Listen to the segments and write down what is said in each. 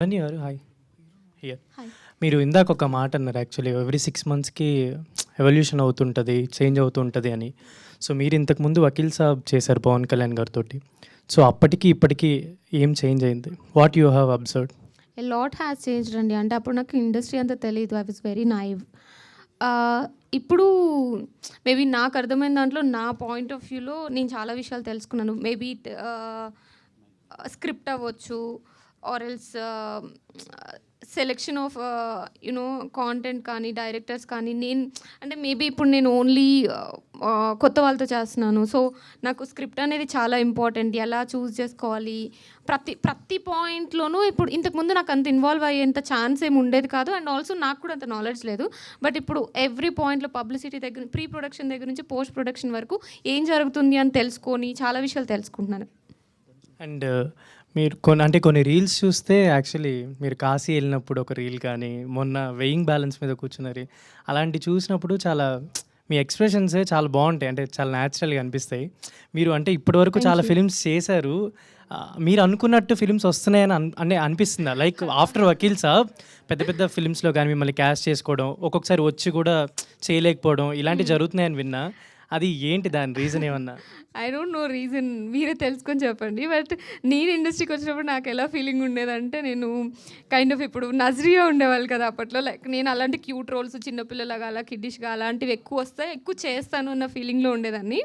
అని గారు hi here hi మీరు ఇందాక ఒక మాట అన్నారు యాక్చువల్లీ ఎవ్రీ సిక్స్ మంత్స్కి ఎవల్యూషన్ అవుతుంటుంది చేంజ్ అవుతుంటుంది అని. సో మీరు ఇంతకుముందు వకీల్ సాబ్ చేశారు పవన్ కళ్యాణ్ గారితో సో అప్పటికి ఇప్పటికి ఏం చేంజ్ అయింది? What you have observe a lot has changed అండి అంటే అప్పుడు నాకు ఇండస్ట్రీ అంతా తెలియదు ఐ వాజ్ వెరీ నైవ్ ఇప్పుడు మేబీ నాకు అర్థమైన దాంట్లో నా పాయింట్ ఆఫ్ వ్యూలో నేను చాలా విషయాలు తెలుసుకున్నాను. మేబీ స్క్రిప్ట్ అవ్వచ్చు or else selection of you know content కానీ డైరెక్టర్స్ కానీ నేను అంటే మేబీ ఇప్పుడు నేను ఓన్లీ uh, uh, కొత్త వాళ్ళతో చేస్తున్నాను. సో నాకు స్క్రిప్ట్ అనేది చాలా ఇంపార్టెంట్ ఎలా చూస్ చేసుకోవాలి? ప్రతి ప్రతి పాయింట్లోనూ ఇప్పుడు ఇంతకుముందు నాకు అంత ఇన్వాల్వ్ అయ్యేంత ఛాన్స్ ఏమి ఉండేది కాదు. అండ్ ఆల్సో నాకు కూడా అంత నాలెడ్జ్ లేదు. బట్ ఇప్పుడు ఎవ్రీ పాయింట్లో పబ్లిసిటీ దగ్గర ప్రీ ప్రొడక్షన్ దగ్గర నుంచి పోస్ట్ ప్రొడక్షన్ వరకు ఏం జరుగుతుంది అని తెలుసుకొని చాలా విషయాలు తెలుసుకుంటున్నాను. అండ్ మీరు కొన్ని అంటే కొన్ని రీల్స్ చూస్తే యాక్చువల్లీ మీరు కాశీ వెళ్ళినప్పుడు ఒక రీల్ కానీ మొన్న వెయింగ్ బ్యాలెన్స్ మీద కూర్చున్నారు అలాంటి చూసినప్పుడు చాలా మీ ఎక్స్ప్రెషన్సే చాలా బాగుంటాయి. అంటే చాలా న్యాచురల్గా అనిపిస్తాయి. మీరు అంటే ఇప్పటివరకు చాలా ఫిలిమ్స్ చేశారు. మీరు అనుకున్నట్టు ఫిలిమ్స్ వస్తున్నాయని అన్ అంటే అనిపిస్తుందా? లైక్ ఆఫ్టర్ వకీల్ సాబ్ పెద్ద పెద్ద ఫిలిమ్స్లో కానీ మిమ్మల్ని క్యాష్ చేసుకోవడం ఒక్కొక్కసారి వచ్చి కూడా చేయలేకపోవడం ఇలాంటివి జరుగుతున్నాయని విన్నా. అది ఏంటి దాని రీజన్ ఏమన్నా? ఐ డోంట్ నో రీజన్ మీరే తెలుసుకొని చెప్పండి. బట్ నేను ఇండస్ట్రీకి వచ్చినప్పుడు నాకు ఎలా ఫీలింగ్ ఉండేదంటే నేను కైండ్ ఆఫ్ ఇప్పుడు నజరియా ఉండేవాళ్ళు కదా అప్పట్లో. లైక్ నేను అలాంటి క్యూట్ రోల్స్ చిన్నపిల్లలాగా అలా కిడ్డిష్గా అలాంటివి ఎక్కువ వస్తాయి ఎక్కువ చేస్తాను అన్న ఫీలింగ్లో ఉండేదాన్ని.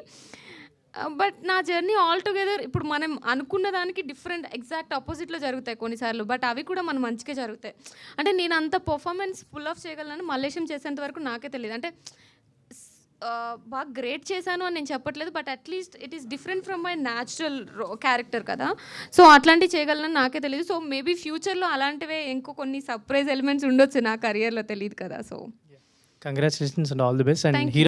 Uh, బట్ నా జర్నీ ఆల్ టుగెదర్ ఇప్పుడు మనం అనుకున్న దానికి డిఫరెంట్ ఎగ్జాక్ట్ ఆపోజిట్లో జరుగుతాయి కొన్నిసార్లు. బట్ అవి కూడా మన మంచిగా జరుగుతాయి. అంటే నేను అంత పర్ఫార్మెన్స్ ఫుల్ ఆఫ్ చేయగలను మలేషియం చేసేంత వరకు నాకే తెలియదు. అంటే బాగా గ్రేట్ చేశాను అని నేను చెప్పట్లేదు but at least it is different from my natural character కదా. సో అట్లాంటివి చేయగలను నాకే తెలియదు సో మేబీ ఫ్యూచర్లో అలాంటివే ఇంకో కొన్ని సర్ప్రైజ్ ఎలిమెంట్స్ ఉండొచ్చు నా కెరియర్లో తెలియదు కదా so. Congratulations and all the best and